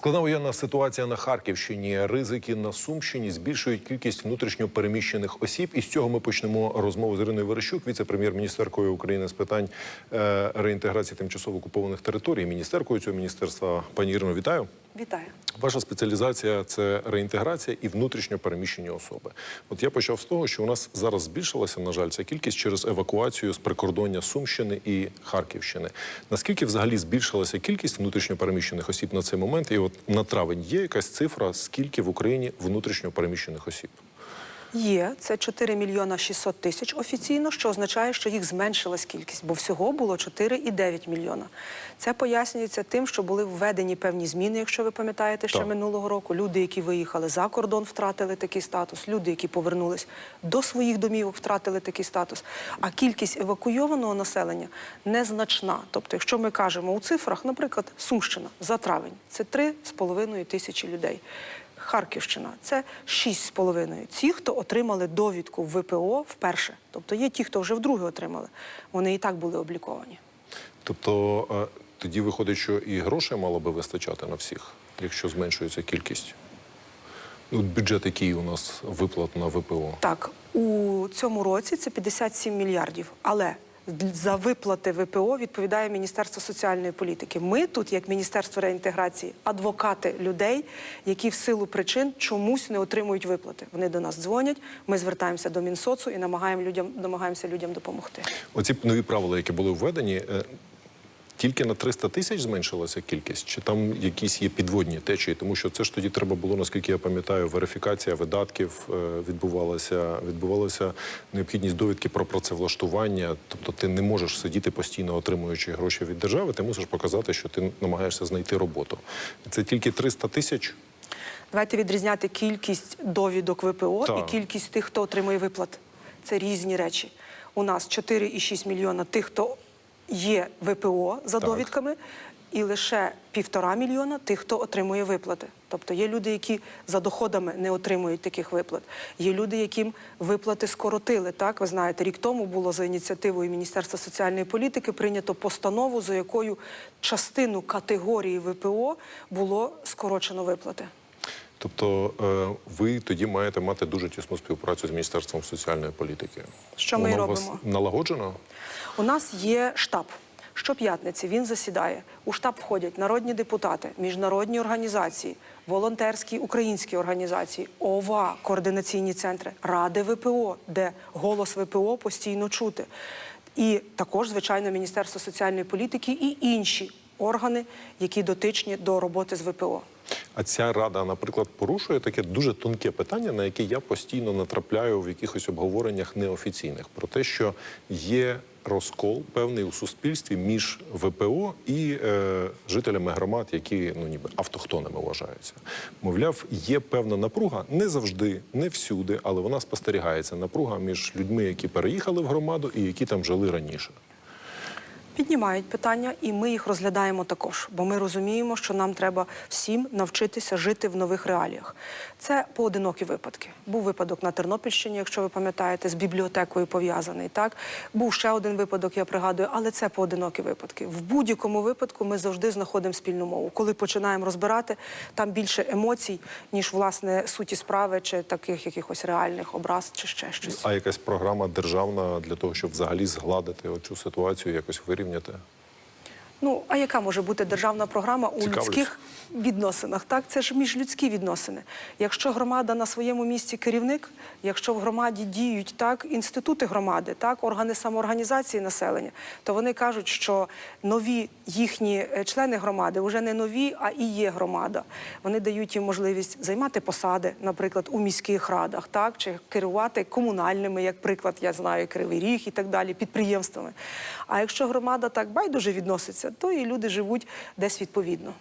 Складна воєнна ситуація на Харківщині, ризики на Сумщині збільшують кількість внутрішньо переміщених осіб. І з цього ми почнемо розмову з Іриною Верещук, віце-прем'єр-міністеркою України з питань е, реінтеграції тимчасово окупованих територій. Міністеркою цього міністерства пані Ірино, вітаю. Вітаю. Ваша спеціалізація це реінтеграція і внутрішньо переміщені особи. От я почав з того, що у нас зараз збільшилася, на жаль, ця кількість через евакуацію з прикордоння Сумщини і Харківщини. Наскільки взагалі збільшилася кількість внутрішньо переміщених осіб на цей момент? І от на травень є якась цифра, скільки в Україні внутрішньо переміщених осіб? Є це 4 мільйона 600 тисяч офіційно, що означає, що їх зменшилась кількість, бо всього було 4,9 мільйона. Це пояснюється тим, що були введені певні зміни, якщо ви пам'ятаєте, ще минулого року. Люди, які виїхали за кордон, втратили такий статус. Люди, які повернулись до своїх домівок, втратили такий статус. А кількість евакуйованого населення незначна. Тобто, якщо ми кажемо у цифрах, наприклад, Сумщина за травень це 3,5 тисячі людей. Харківщина це 6,5. Ті, хто отримали довідку в ВПО вперше. Тобто є ті, хто вже вдруге отримали. Вони і так були обліковані. Тобто е, тоді виходить, що і грошей мало би вистачати на всіх, якщо зменшується кількість. Ну, от бюджет, який у нас виплат на ВПО. Так, у цьому році це 57 мільярдів. Але за виплати ВПО відповідає Міністерство соціальної політики. Ми тут, як Міністерство реінтеграції, адвокати людей, які в силу причин чомусь не отримують виплати. Вони до нас дзвонять. Ми звертаємося до Мінсоцу і намагаємо людям, намагаємося людям допомогти. Оці нові правила, які були введені, е, тільки на 300 тисяч зменшилася кількість, чи там якісь є підводні течії? Тому що це ж тоді треба було, наскільки я пам'ятаю, верифікація видатків е, відбувалася, відбувалася необхідність довідки про працевлаштування. Тобто ти не можеш сидіти постійно отримуючи гроші від держави, ти мусиш показати, що ти намагаєшся знайти роботу. Це тільки 300 тисяч. Давайте відрізняти кількість довідок ВПО Так. і кількість тих, хто отримує виплат. Це різні речі. У нас 4,6 мільйона тих, хто є ВПО за Так. довідками, і лише півтора мільйона тих, хто отримує виплати. Тобто є люди, які за доходами не отримують таких виплат. Є люди, яким виплати скоротили. Так, ви знаєте, рік тому було за ініціативою Міністерства соціальної політики прийнято постанову, за якою частину категорії ВПО було скорочено виплати. Тобто е, ви тоді маєте мати дуже тісну співпрацю з Міністерством соціальної політики. Що ми у вас робимо. налагоджено? У нас є штаб. Щоп'ятниці він засідає. У штаб входять народні депутати, міжнародні організації, волонтерські українські організації, ОВА, координаційні центри, ради ВПО, де голос ВПО постійно чути. І також, звичайно, Міністерство соціальної політики і інші органи, які дотичні до роботи з ВПО. А ця рада, наприклад, порушує таке дуже тонке питання, на яке я постійно натрапляю в якихось обговореннях неофіційних про те, що є розкол певний у суспільстві між ВПО і е, жителями громад, які ну ніби автохтонами вважаються. Мовляв, є певна напруга, не завжди, не всюди, але вона спостерігається. Напруга між людьми, які переїхали в громаду і які там жили раніше. Піднімають питання, і ми їх розглядаємо також, бо ми розуміємо, що нам треба всім навчитися жити в нових реаліях. Це поодинокі випадки. Був випадок на Тернопільщині, якщо ви пам'ятаєте, з бібліотекою пов'язаний. Так був ще один випадок, я пригадую, але це поодинокі випадки. В будь-якому випадку ми завжди знаходимо спільну мову. Коли починаємо розбирати, там більше емоцій, ніж власне суті справи чи таких якихось реальних образ, чи ще щось. А якась програма державна для того, щоб взагалі згладити оцю ситуацію, якось вирівняти прийняти. Ну, а яка може бути державна програма у Цікавлюсь. людських відносинах? Так, це ж міжлюдські відносини. Якщо громада на своєму місці керівник, якщо в громаді діють так інститути громади, так органи самоорганізації населення, то вони кажуть, що нові їхні е, члени громади вже не нові, а і є громада. Вони дають їм можливість займати посади, наприклад, у міських радах, так чи керувати комунальними, як приклад, я знаю, Кривий Ріг і так далі, підприємствами. А якщо громада так байдуже відноситься, то і люди живуть десь відповідно.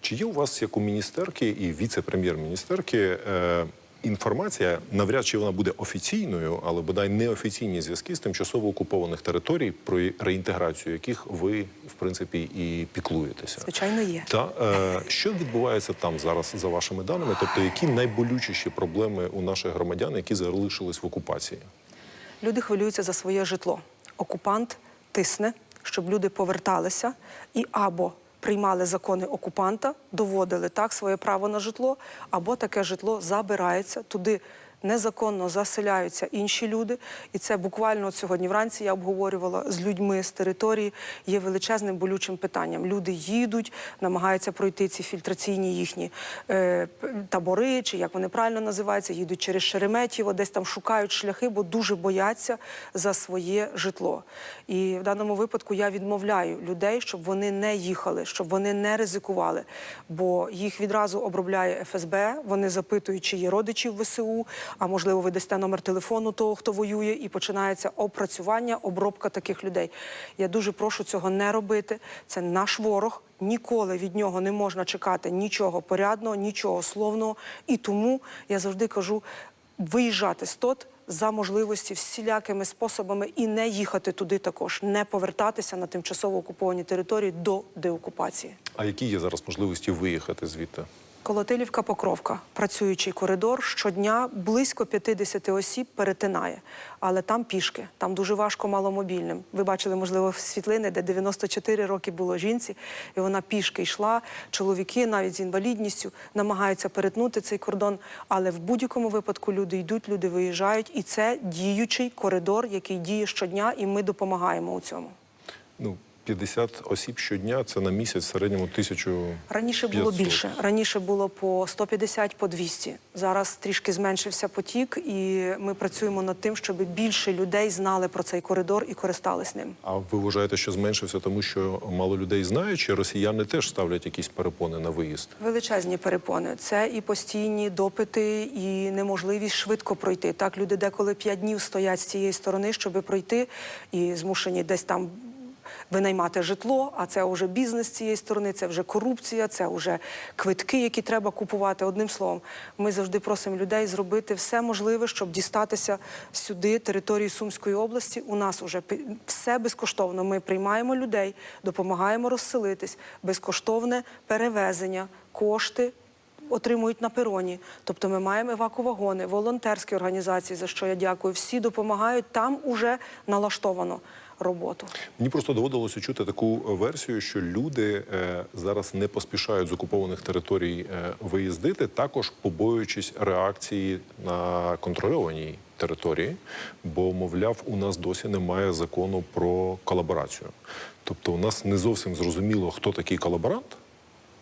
Чи є у вас, як у міністерки і віце-прем'єр-міністерки, е, інформація, навряд чи вона буде офіційною, але бодай неофіційні зв'язки з тимчасово окупованих територій, про реінтеграцію яких ви, в принципі, і піклуєтеся? Звичайно, є. Та е, що відбувається там зараз за вашими даними? Тобто, які найболючіші проблеми у наших громадян, які залишились в окупації? Люди хвилюються за своє житло. Окупант тисне, щоб люди поверталися і або приймали закони окупанта, доводили так своє право на житло, або таке житло забирається туди. Незаконно заселяються інші люди, і це буквально от сьогодні вранці я обговорювала з людьми з території. Є величезним болючим питанням. Люди їдуть, намагаються пройти ці фільтраційні їхні е, табори, чи як вони правильно називаються, їдуть через Шереметьєво, десь там шукають шляхи, бо дуже бояться за своє житло. І в даному випадку я відмовляю людей, щоб вони не їхали, щоб вони не ризикували, бо їх відразу обробляє ФСБ. Вони запитують, чи є родичі в ВСУ, а можливо, ви дасте номер телефону того, хто воює, і починається опрацювання, обробка таких людей. Я дуже прошу цього не робити. Це наш ворог. Ніколи від нього не можна чекати нічого порядного, нічого словного. І тому я завжди кажу виїжджати з ТОТ за можливості всілякими способами і не їхати туди також, не повертатися на тимчасово окуповані території до деокупації. А які є зараз можливості виїхати звідти? Колотилівка Покровка, працюючий коридор щодня близько 50 осіб перетинає, але там пішки, там дуже важко маломобільним. Ви бачили, можливо, світлини, де 94 роки було жінці, і вона пішки йшла. Чоловіки, навіть з інвалідністю, намагаються перетнути цей кордон. Але в будь-якому випадку люди йдуть, люди виїжджають, і це діючий коридор, який діє щодня, і ми допомагаємо у цьому. Ну, 50 осіб щодня це на місяць в середньому тисячу. Раніше було більше. Раніше було по 150, по 200. Зараз трішки зменшився потік, і ми працюємо над тим, щоб більше людей знали про цей коридор і користались ним. А ви вважаєте, що зменшився, тому що мало людей знають, чи росіяни теж ставлять якісь перепони на виїзд? Величезні перепони. Це і постійні допити, і неможливість швидко пройти. Так, люди деколи п'ять днів стоять з цієї сторони, щоб пройти, і змушені десь там. Винаймати житло, а це вже бізнес цієї сторони, це вже корупція, це вже квитки, які треба купувати. Одним словом, ми завжди просимо людей зробити все можливе, щоб дістатися сюди, території Сумської області. У нас вже все безкоштовно. Ми приймаємо людей, допомагаємо розселитись, безкоштовне перевезення, кошти отримують на пероні. Тобто ми маємо евакувагони, волонтерські організації, за що я дякую. Всі допомагають. Там уже налаштовано роботу. Мені просто доводилося чути таку е, версію, що люди е, зараз не поспішають з окупованих територій е, виїздити, також побоюючись реакції на контрольованій території, бо, мовляв, у нас досі немає закону про колаборацію. Тобто, у нас не зовсім зрозуміло, хто такий колаборант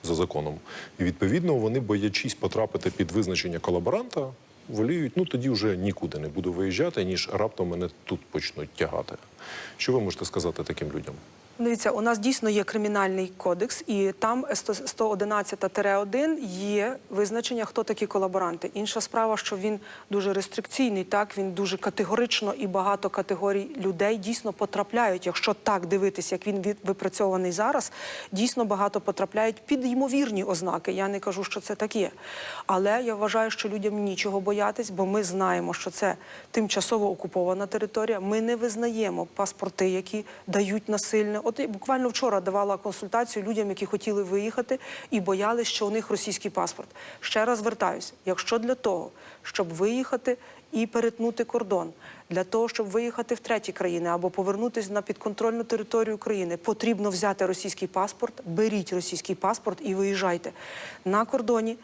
за законом, і відповідно вони, боячись потрапити під визначення колаборанта, воліють, ну тоді вже нікуди не буду виїжджати, ніж раптом мене тут почнуть тягати. Що ви можете сказати таким людям? Дивіться, у нас дійсно є кримінальний кодекс, і там 111-1 є визначення, хто такі колаборанти. Інша справа, що він дуже рестрикційний, так він дуже категорично і багато категорій людей дійсно потрапляють. Якщо так дивитись, як він випрацьований зараз, дійсно багато потрапляють під ймовірні ознаки. Я не кажу, що це так є. Але я вважаю, що людям нічого боятись, бо ми знаємо, що це тимчасово окупована територія. Ми не визнаємо паспорти, які дають насильне. От буквально вчора давала консультацію людям, які хотіли виїхати і боялись, що у них російський паспорт. Ще раз звертаюся: якщо для того, щоб виїхати і перетнути кордон, для того, щоб виїхати в треті країни або повернутися на підконтрольну територію України, потрібно взяти російський паспорт, беріть російський паспорт і виїжджайте на кордоні.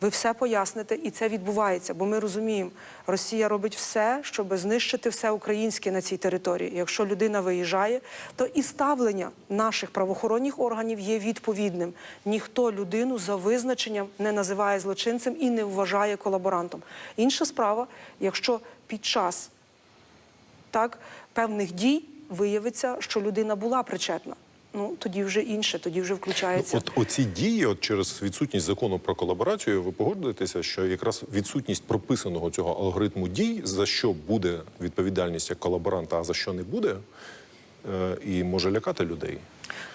Ви все поясните, і це відбувається, бо ми розуміємо, Росія робить все, щоб знищити все українське на цій території. Якщо людина виїжджає, то і ставлення наших правоохоронних органів є відповідним. Ніхто людину за визначенням не називає злочинцем і не вважає колаборантом. Інша справа, якщо під час так певних дій виявиться, що людина була причетна. Ну тоді вже інше, тоді вже включається. Ну, от оці дії, от через відсутність закону про колаборацію, ви погодитеся, що якраз відсутність прописаного цього алгоритму дій, за що буде відповідальність як колаборанта, а за що не буде, е, і може лякати людей.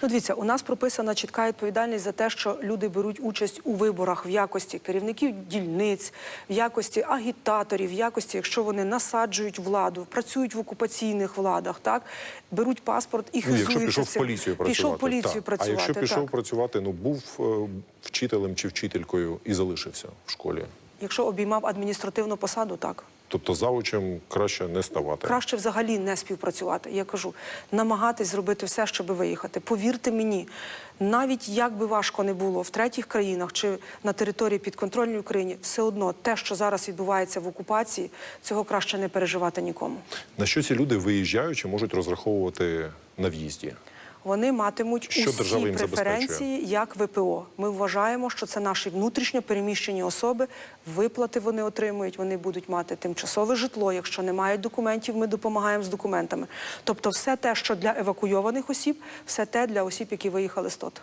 Ну, дивіться, у нас прописана чітка відповідальність за те, що люди беруть участь у виборах в якості керівників дільниць, в якості агітаторів, в якості, якщо вони насаджують владу, працюють в окупаційних владах, так беруть паспорт і Ну, хизуються. якщо пішов в поліцію працювати, пішов в поліцію так. працювати. А якщо пішов так. працювати, ну був е, вчителем чи вчителькою і залишився в школі, Якщо обіймав адміністративну посаду, так. Тобто завучем краще не ставати. Краще взагалі не співпрацювати. Я кажу, намагатись зробити все, щоб виїхати. Повірте мені, навіть як би важко не було в третіх країнах чи на території підконтрольної Україні, все одно те, що зараз відбувається в окупації, цього краще не переживати нікому. На що ці люди виїжджаючи можуть розраховувати на в'їзді? Вони матимуть Що усі преференції як ВПО. Ми вважаємо, що це наші внутрішньо переміщені особи. Виплати вони отримують. Вони будуть мати тимчасове житло. Якщо не мають документів, ми допомагаємо з документами. Тобто, все те, що для евакуйованих осіб, все те для осіб, які виїхали з ТОТ.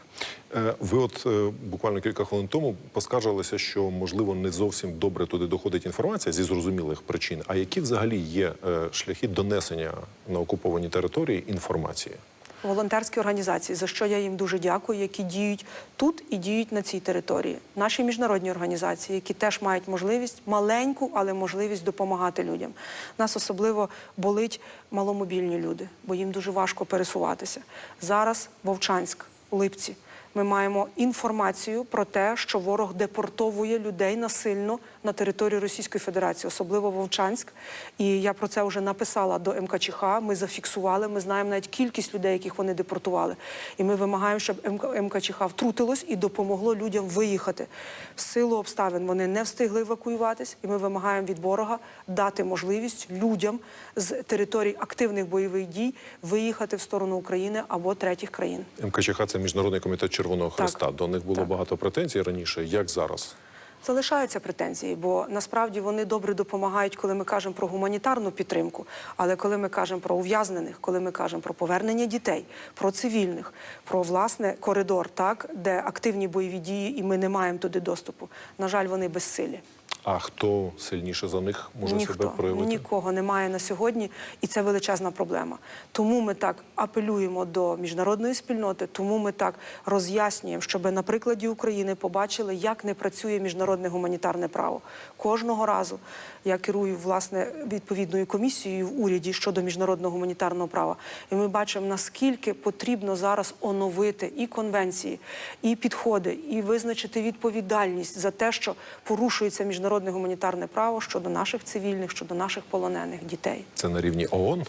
Е, Ви от е, буквально кілька хвилин тому поскаржилися, що можливо не зовсім добре туди доходить інформація зі зрозумілих причин. А які взагалі є е, шляхи донесення на окуповані території інформації? Волонтерські організації, за що я їм дуже дякую, які діють тут і діють на цій території. Наші міжнародні організації, які теж мають можливість маленьку, але можливість допомагати людям. Нас особливо болить маломобільні люди, бо їм дуже важко пересуватися. Зараз Вовчанськ, Липці. Ми маємо інформацію про те, що ворог депортовує людей насильно на територію Російської Федерації, особливо Вовчанськ. І я про це вже написала до МКЧХ. Ми зафіксували. Ми знаємо навіть кількість людей, яких вони депортували. І ми вимагаємо, щоб МК МКЧХ втрутилось і допомогло людям виїхати. В силу обставин вони не встигли евакуюватись, і ми вимагаємо від ворога дати можливість людям з територій активних бойових дій виїхати в сторону України або третіх країн. МКЧХ – це міжнародний комітет Червоного Христа. До них було Так. багато претензій раніше. Як зараз? Залишаються претензії, бо насправді вони добре допомагають, коли ми кажемо про гуманітарну підтримку. Але коли ми кажемо про ув'язнених, коли ми кажемо про повернення дітей, про цивільних, про власне коридор, так де активні бойові дії, і ми не маємо туди доступу. На жаль, вони безсилі. А хто сильніше за них може Ніхто себе проявити? нікого немає на сьогодні, і це величезна проблема. Тому ми так апелюємо до міжнародної спільноти, тому ми так роз'яснюємо, щоб на прикладі України побачили, як не працює міжнародне гуманітарне право. Кожного разу я керую власне відповідною комісією в уряді щодо міжнародного гуманітарного права, і ми бачимо наскільки потрібно зараз оновити і конвенції, і підходи, і визначити відповідальність за те, що порушується міжнародне гуманітарне право щодо наших цивільних, щодо наших полонених дітей. Це на рівні ООН?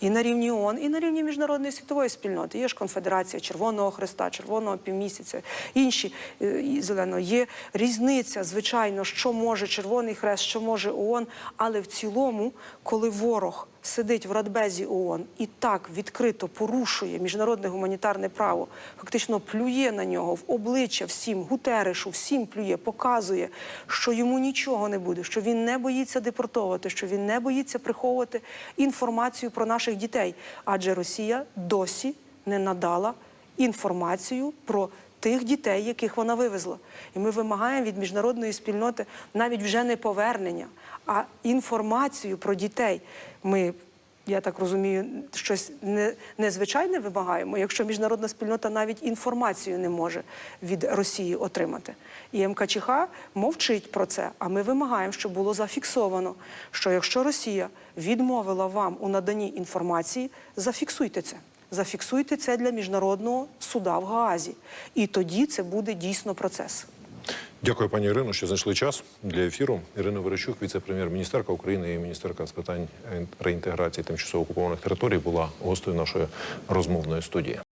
І на рівні ООН, і на рівні міжнародної світової спільноти. Є ж конфедерація Червоного Христа, Червоного півмісяця, інші е, і зелено. Є різниця, звичайно, що може Червоний Хрест, що може ООН. Але в цілому, коли ворог сидить в Радбезі ООН і так відкрито порушує міжнародне гуманітарне право, фактично плює на нього в обличчя всім, Гутерешу, всім плює, показує, що йому нічого не буде, що він не боїться депортовувати, що він не боїться приховувати інформацію про наших дітей. Адже Росія досі не надала інформацію про тих дітей, яких вона вивезла. І ми вимагаємо від міжнародної спільноти навіть вже не повернення, а інформацію про дітей. Ми, я так розумію, щось не, незвичайне вимагаємо, якщо міжнародна спільнота навіть інформацію не може від Росії отримати. І МКЧХ мовчить про це. А ми вимагаємо, щоб було зафіксовано, що якщо Росія відмовила вам у наданні інформації, зафіксуйте це. Зафіксуйте це для міжнародного суда в Гаазі. І тоді це буде дійсно процес. Дякую, пані Ірино, що знайшли час для ефіру. Ірина Верещук, віце-прем'єр-міністерка України і міністерка з питань реінтеграції тимчасово окупованих територій, була гостею нашої розмовної студії.